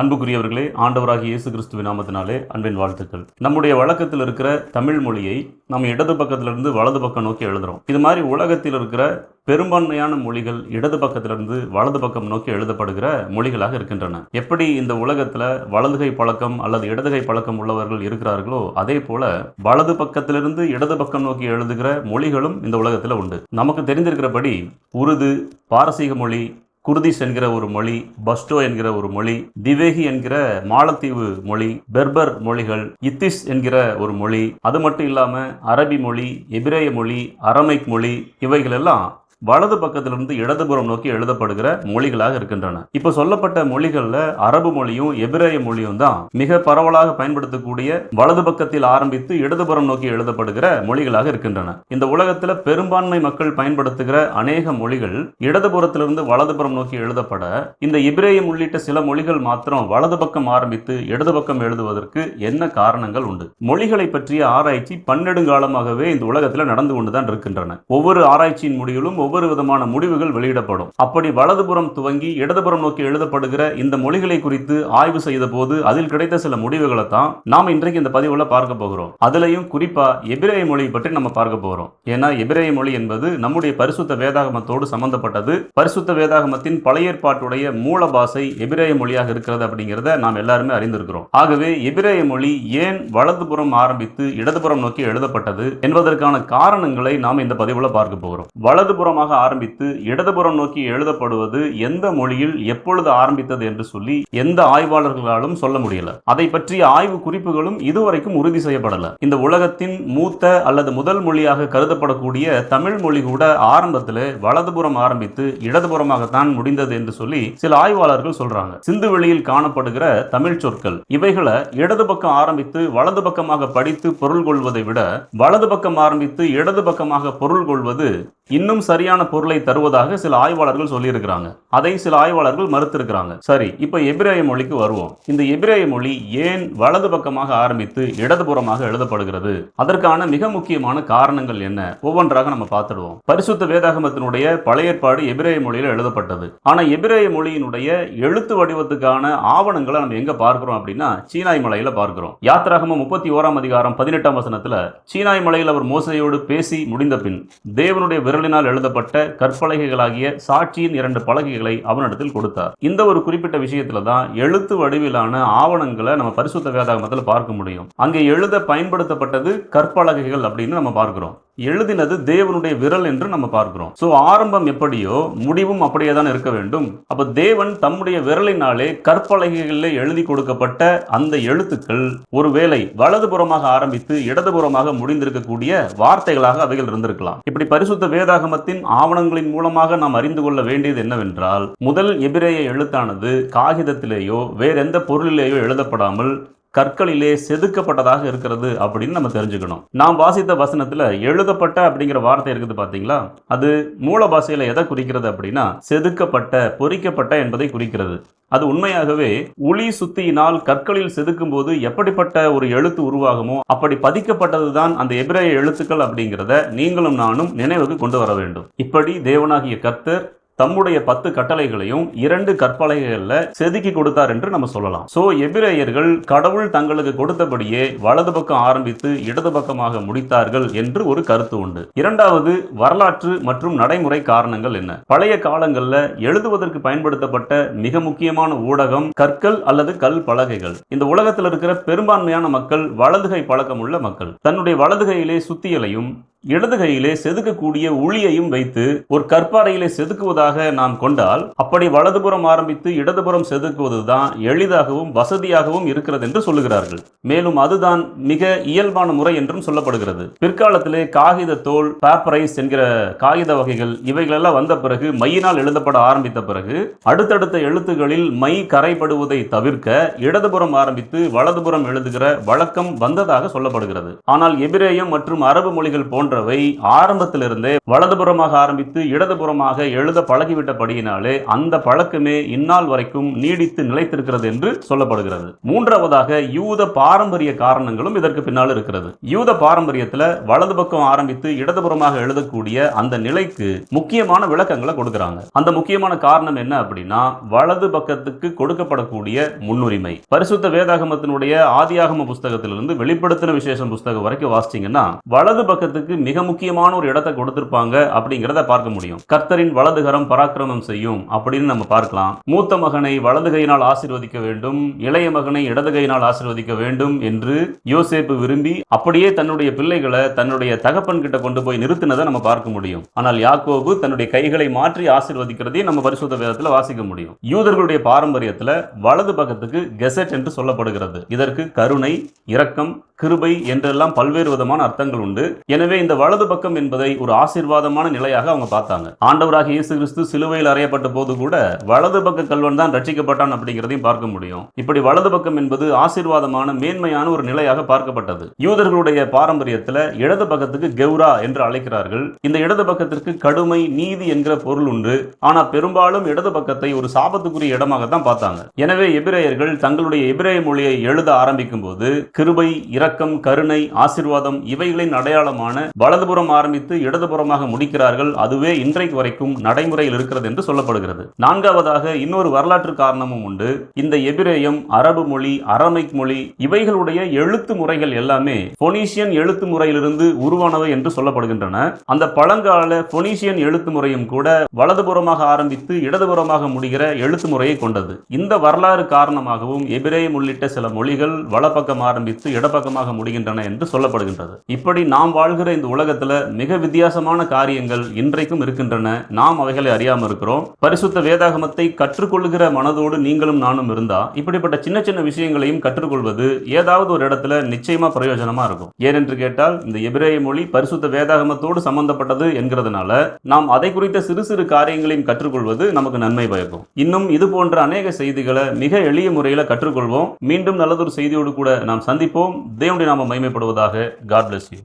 அன்புக்குரியவர்களே ஆண்டவராகிய இயேசு கிறிஸ்து நாமத்தினாலே அன்பின் வாழ்த்துக்கள். நம்முடைய வழக்கத்தில் இருக்கிற தமிழ் மொழியை நம்ம இடது பக்கத்திலிருந்து வலது பக்கம் நோக்கி எழுதுகிறோம் இது மாதிரி உலகத்தில் இருக்கிற பெரும்பான்மையான மொழிகள் இடது பக்கத்திலிருந்து வலது பக்கம் நோக்கி எழுதப்படுகிற மொழிகளாக இருக்கின்றன. எப்படி இந்த உலகத்தில் வலதுகை பழக்கம் அல்லது இடதுகை பழக்கம் உள்ளவர்கள் இருக்கிறார்களோ அதே போல வலது பக்கத்திலிருந்து இடது பக்கம் நோக்கி எழுதுகிற மொழிகளும் இந்த உலகத்தில் உண்டு. நமக்கு தெரிந்திருக்கிறபடி உருது பாரசீக மொழி குர்திஷ் என்கிற ஒரு மொழி பஸ்டோ என்கிற ஒரு மொழி திவேகி என்கிற மாலத்தீவு மொழி பெர்பர் மொழிகள் இத்திஸ் என்கிற ஒரு மொழி. அது மட்டும் இல்லாம அரபி மொழி எபிரேய மொழி அரமைக் மொழி இவைகள் எல்லாம் வலது பக்கத்திலிருந்து இடதுபுறம் நோக்கி எழுதப்படுகிற மொழிகளாக இருக்கின்றன. இப்போ சொல்லப்பட்ட மொழிகள்ல அரபு மொழியும் எபிரேய மொழியும் தான் மிக பரவலாக பயன்படுத்தக்கூடிய வலது பக்கத்தில் ஆரம்பித்து இடதுபுறம் நோக்கி எழுதப்படுகிற மொழிகளாக இருக்கின்றன. இந்த உலகத்தில் பெரும்பான்மை மக்கள் பயன்படுத்துகிற அநேக மொழிகள் இடதுபுறத்திலிருந்து வலதுபுறம் நோக்கி எழுதப்பட இந்த எபிரேயம் உள்ளிட்ட சில மொழிகள் மாத்திரம் வலது பக்கம் ஆரம்பித்து இடது பக்கம் எழுதுவதற்கு என்ன காரணங்கள் உண்டு? மொழிகளை பற்றிய ஆராய்ச்சி பன்னெடுங்காலமாகவே இந்த உலகத்தில் நடந்து கொண்டுதான் இருக்கின்றன. ஒவ்வொரு ஆராய்ச்சியின் முடிவிலும் ஒவ்வொரு விதமான முடிவுகள் வெளியிடப்படும். அப்படி வலதுபுறம் துவங்கி இடதுபுறம் நோக்கி எழுதப்படுகிற இந்த மொழிகளை குறித்து ஆய்வு செய்த போது அதில் கிடைத்த சில முடிவுகளை தான் நாம் இன்றைக்கு இந்த பதிவுல பார்க்க போகிறோம். அதுலயும் குறிப்பா எபிரேய மொழி பற்றி நம்ம பார்க்க போகிறோம் ஏன்னா எபிரேய மொழி என்பது நம்முடைய பரிசுத்த வேதாகமத்தோடு சம்பந்தப்பட்டது. பரிசுத்த வேதாகமத்தின் பழைய ஏற்பாட்டுடைய மூல பாசை எபிரேய மொழியாக இருக்கிறது அப்படிங்கிறத நாம் எல்லாருமே அறிந்திருக்கிறோம். ஆகவே எபிரேய மொழி ஏன் வலதுபுறம் ஆரம்பித்து இடதுபுறம் நோக்கி எழுதப்பட்டது என்பதற்கான காரணங்களை நாம் இந்த பதிவுல பார்க்க போகிறோம். வலதுபுறம் வலதுபுறமாக ஆரம்பித்து இடதுபுறம் நோக்கி எழுதப்படுவது எந்த மொழியில் எப்பொழுது ஆரம்பித்தது என்று சொல்லி எந்த ஆய்வாளர்களாலும் சொல்ல முடியல. அதை பற்றிய ஆய்வு குறிப்புகளும் இதுவரைக்கும் உறுதி செய்யப்படல. இந்த உலகத்தின் மூத்த அல்லது முதல் மொழியாக கருதப்படக்கூடிய தமிழ் மொழி கூட ஆரம்பத்தில் வலதுபுறம் ஆரம்பித்து இடதுபுறமாகத்தான் முடிந்தது என்று சொல்லி சில ஆய்வாளர்கள் சொல்றாங்க. சிந்து வெளியில் காணப்படுகிற தமிழ் சொற்கள் இவைகளை இடது பக்கம் ஆரம்பித்து வலது பக்கமாக படித்து பொருள் கொள்வதை விட வலது பக்கம் ஆரம்பித்து இடது பக்கமாக பொருள் கொள்வது இன்னும் சரியான பொருளை தருவதாக சில ஆய்வாளர்கள் சொல்லியிருக்கிறாங்க. அதை சில ஆய்வாளர்கள் மறுத்திருக்கிறாங்க. சரி இப்போ எபிரேய மொழிக்கு வருவோம். இந்த எபிரேய மொழி ஏன் வலது பக்கமாக ஆரம்பித்து இடதுபுறமாக எழுதப்படுகிறது? அதற்கான மிக முக்கியமான காரணங்கள் என்ன? ஒவ்வொன்றாக நம்ம பார்த்துடுவோம். பரிசுத்த வேதாகமத்தினுடைய பழைய ஏற்பாடு எபிரேய மொழியில் எழுதப்பட்டது. ஆனா எபிரேய மொழியினுடைய எழுத்து வடிவத்துக்கான ஆவணங்களை நம்ம எங்க பார்க்கிறோம் அப்படின்னா சீனாய் மலையில பார்க்கிறோம். யாத்திராகம முப்பத்தி ஓராம் அதிகாரம் பதினெட்டாம் வசனத்துல சீனாய் மலையில் அவர் மோசையோடு பேசி முடிந்த பின் தேவனுடைய விரலினால் எழுதப்பட்ட கற்பலகைகளாகிய சாட்சியின் இரண்டு பலகைகளை அவனிடத்தில் கொடுத்தார். இந்த ஒரு குறிப்பிட்ட விஷயத்துல தான் எழுத்து வடிவிலான ஆவணங்களை நம்ம பரிசுத்த வேதாகமத்தில் பார்க்க முடியும். அங்கே எழுத பயன்படுத்தப்பட்டது கற்பலகைகள் அப்படின்னு நம்ம பார்க்கிறோம். எழுதினது தேவனுடைய விரல் என்று நம்ம பார்க்கிறோம். ஸோ ஆரம்பம் எப்படியோ முடிவும் அப்படியே தான் இருக்க வேண்டும். அப்ப தேவன் தம்முடைய விரலினாலே கற்பலகைகளில் எழுதி கொடுக்கப்பட்ட அந்த எழுத்துக்கள் ஒருவேளை வலதுபுறமாக ஆரம்பித்து இடதுபுறமாக முடிந்திருக்கக்கூடிய வார்த்தைகளாக அவைகள் இருந்திருக்கலாம். இப்படி பரிசுத்த வேதாகமத்தின் ஆவணங்களின் மூலமாக நாம் அறிந்து கொள்ள வேண்டியது என்னவென்றால் முதல் எபிரேய எழுத்தானது காகிதத்திலேயோ வேற எந்த பொருளிலேயோ எழுதப்படாமல் கற்களிலே செதுக்கப்பட்டதாக இருக்கிறது அப்படின்னு நம்ம தெரிஞ்சுக்கணும். நாம் வாசித்த வசனத்துல எழுதப்பட்ட அப்படிங்கிற வார்த்தை இருக்குது பாத்தீங்களா? அது மூல பாஷையில எதை குறிக்கிறது அப்படின்னா செதுக்கப்பட்ட பொறிக்கப்பட்ட என்பதை குறிக்கிறது. அது உண்மையாகவே உளி சுத்தியினால் கற்களில் செதுக்கும் போது எப்படிப்பட்ட ஒரு எழுத்து உருவாகுமோ அப்படி பதிக்கப்பட்டதுதான் அந்த எபிரேய எழுத்துக்கள் அப்படிங்கிறத நீங்களும் நானும் நினைவுக்கு கொண்டு வர வேண்டும். இப்படி தேவனாகிய கர்த்தர் தம்முடைய பத்து கட்டளைகளையும் இரண்டு கற்பலகைகளில் செதுக்கி கொடுத்தார் என்று நம்ம சொல்லலாம். சோ எபிரேயர்கள் கடவுள் தங்களுக்கு கொடுத்தபடியே வலது பக்கம் ஆரம்பித்து இடது பக்கமாக முடித்தார்கள் என்று ஒரு கருத்து உண்டு. இரண்டாவது வரலாற்று மற்றும் நடைமுறை காரணங்கள் என்ன? பழைய காலங்களில் எழுதுவதற்கு பயன்படுத்தப்பட்ட மிக முக்கியமான ஊடகம் கற்கள் அல்லது கல் பலகைகள். இந்த உலகத்தில் இருக்கிற பெரும்பான்மையான மக்கள் வலதுகை பழக்கம் உள்ள மக்கள். தன்னுடைய வலதுகையிலே சுத்தியலையும் இடது கையிலே செதுக்கக்கூடிய உளியையும் வைத்து ஒரு கற்பாறையிலே செதுக்குவதாக நாம் கொண்டால் அப்படி வலதுபுறம் ஆரம்பித்து இடதுபுறம் செதுக்குவதுதான் எளிதாகவும் வசதியாகவும் இருக்கிறது என்று சொல்லுகிறார்கள். மேலும் அதுதான் மிக இயல்பான முறை என்றும் சொல்லப்படுகிறது. பிற்காலத்திலே காகித தோல் பேப்பரைஸ் என்கிற காகித வகைகள் இவைகளெல்லாம் வந்த பிறகு மையினால் எழுதப்பட ஆரம்பித்த பிறகு அடுத்தடுத்த எழுத்துகளில் மை கரைப்படுவதை தவிர்க்க இடதுபுறம் ஆரம்பித்து வலதுபுறம் எழுதுகிற வழக்கம் வந்ததாக சொல்லப்படுகிறது. ஆனால் எபிரேயம் மற்றும் அரபு மொழிகள் போன்ற போன்றவை ஆரம்பத்திலிருந்தே வலதுபுறமாக ஆரம்பித்து இடதுபுறமாக எழுத பழகிவிட்டபடியினாலே அந்த பழக்கமே இந்நாள் வரைக்கும் நீடித்து நிலைத்திருக்கிறது என்று சொல்லப்படுகிறது. மூன்றாவதாக யூத பாரம்பரிய காரணங்களும் இதற்கு பின்னால் இருக்கிறது. யூத பாரம்பரியத்தில் வலது பக்கம் ஆரம்பித்து இடதுபுறமாக எழுதக்கூடிய அந்த நிலைக்கு முக்கியமான விளக்கங்களை கொடுக்கிறாங்க. அந்த முக்கியமான காரணம் என்ன அப்படின்னா வலது பக்கத்துக்கு கொடுக்கப்படக்கூடிய முன்னுரிமை. பரிசுத்த வேதாகமத்தினுடைய ஆதியாகம புஸ்தகத்திலிருந்து வெளிப்படுத்தின விசேஷம் புஸ்தகம் வரைக்கும் வாசிச்சிங்கன்னா வலது பக்கத்துக்கு மிக முக்கியமான ஒரு இடத்தை கொடுத்திருப்பாங்க அப்படிங்கிறத பார்க்க முடியும். கர்த்தரின் வலதுகரம் பராக்கிரமம் செய்யும் அப்படின்னு நம்ம பார்க்கலாம். மூத்த மகனை வலது கையினால் ஆசிர்வதிக்க வேண்டும் இளைய மகனை இடது கையினால் ஆசிர்வதிக்க வேண்டும் என்று யோசேப்பு விரும்பி அப்படியே தன்னுடைய பிள்ளைகளை தன்னுடைய தகப்பன் கிட்ட கொண்டு போய் நிறுத்தினதை நம்ம பார்க்க முடியும். ஆனால் யாக்கோபு தன்னுடைய கைகளை மாற்றி ஆசிர்வதிக்கிறதையும் நம்ம பரிசுத்த வேதத்தில் வாசிக்க முடியும். யூதர்களுடைய பாரம்பரியத்தில் வலது பக்கத்துக்கு கெசட் என்று சொல்லப்படுகிறது. இதற்கு கருணை இரக்கம் கிருபை என்றெல்லாம் பல்வேறு விதமான அர்த்தங்கள் உண்டு. எனவே இந்த வலது பக்கம் என்பதை ஒரு ஆசீர்வாதமான நிலையாக அவங்க பார்த்தாங்க. ஆண்டவராக இயேசு கிறிஸ்து சிலுவையில் அறையப்பட்ட போது கூட வலது பக்க கல்வன் தான் ரட்சிக்கப்பட்டான் அப்படிங்கிறதையும் பார்க்க முடியும். இப்படி வலது பக்கம் என்பது ஆசீர்வாதமான மேன்மையான ஒரு நிலையாக பார்க்கப்பட்டது. யூதர்களுடைய பாரம்பரியத்தில் இடது பக்கத்துக்கு கெவ்ரா என்று அழைக்கிறார்கள். இந்த இடது பக்கத்திற்கு கடுமை நீதி என்கிற பொருள் உண்டு. ஆனால் பெரும்பாலும் இடது பக்கத்தை ஒரு சாபத்துக்குரிய இடமாக தான் பார்த்தாங்க. எனவே எபிரேயர்கள் தங்களுடைய எபிரேய மொழியை எழுத ஆரம்பிக்கும் போது கிருபை இரக்கம் கருணை ஆசீர்வாதம் இவைகளின் அடையாளமான வலதுபுறம் ஆரம்பித்து இடதுபுறமாக முடிக்கிறார்கள். அதுவே இன்றைக்கு வரைக்கும் நடைமுறையில் இருக்கிறது என்று சொல்லப்படுகிறது. நான்காவதாக இன்னொரு வரலாற்று காரணமும் உண்டு. இந்த எபிரேயம் அரபு மொழி அரமைக் மொழி இவைகளுடைய எழுத்து முறைகள் எல்லாமே பொனீசியன் எழுத்து முறையிலிருந்து உருவானவை என்று சொல்லப்படுகின்றன. அந்த பழங்கால பொனீசியன் எழுத்து முறையும் கூட வலதுபுறமாக ஆரம்பித்து இடதுபுறமாக முடிகிற எழுத்து முறையை கொண்டது. இந்த வரலாறு காரணமாகவும் எபிரேயம் உள்ளிட்ட சில மொழிகள் வலப்பக்கம் ஆரம்பித்து இடப்பக்கமாக முடிகின்றன என்று சொல்லப்படுகின்றது. இப்படி நாம் வாழ்கிற இந்த உலகத்துல மிக வித்தியாசமான காரியங்கள் இன்றைக்கும் இருக்கின்றன. நாம் அவைகளை அறியாமல் இருக்கிறோம். பரிசுத்த வேதாகமத்தை கற்றுக்கொள்கிற மனதோடு நீங்களும் நானும் இருந்தா இப்படிப்பட்ட சின்ன சின்ன விஷயங்களையும் கற்றுக்கொள்வது ஏதாவது ஒரு இடத்துல நிச்சயமா பிரயோஜனமா இருக்கும். ஏனென்று கேட்டால் இந்த எபிரேய மொழி பரிசுத்த வேதாகமத்தோடு சம்பந்தப்பட்டது என்கிறதுனால நாம் அதை குறித்த சிறு சிறு காரியங்களையும் கற்றுக்கொள்வது நமக்கு நன்மை பயக்கும். இன்னும் இது போன்ற அநேக செய்திகளை மிக எளிய முறையில் கற்றுக்கொள்வோம். மீண்டும் நல்லதொரு செய்தியோடு கூட நாம் சந்திப்போம். தேவனுடைய நாம மைமைப்படுவதாக காட் பிளஸ் யூ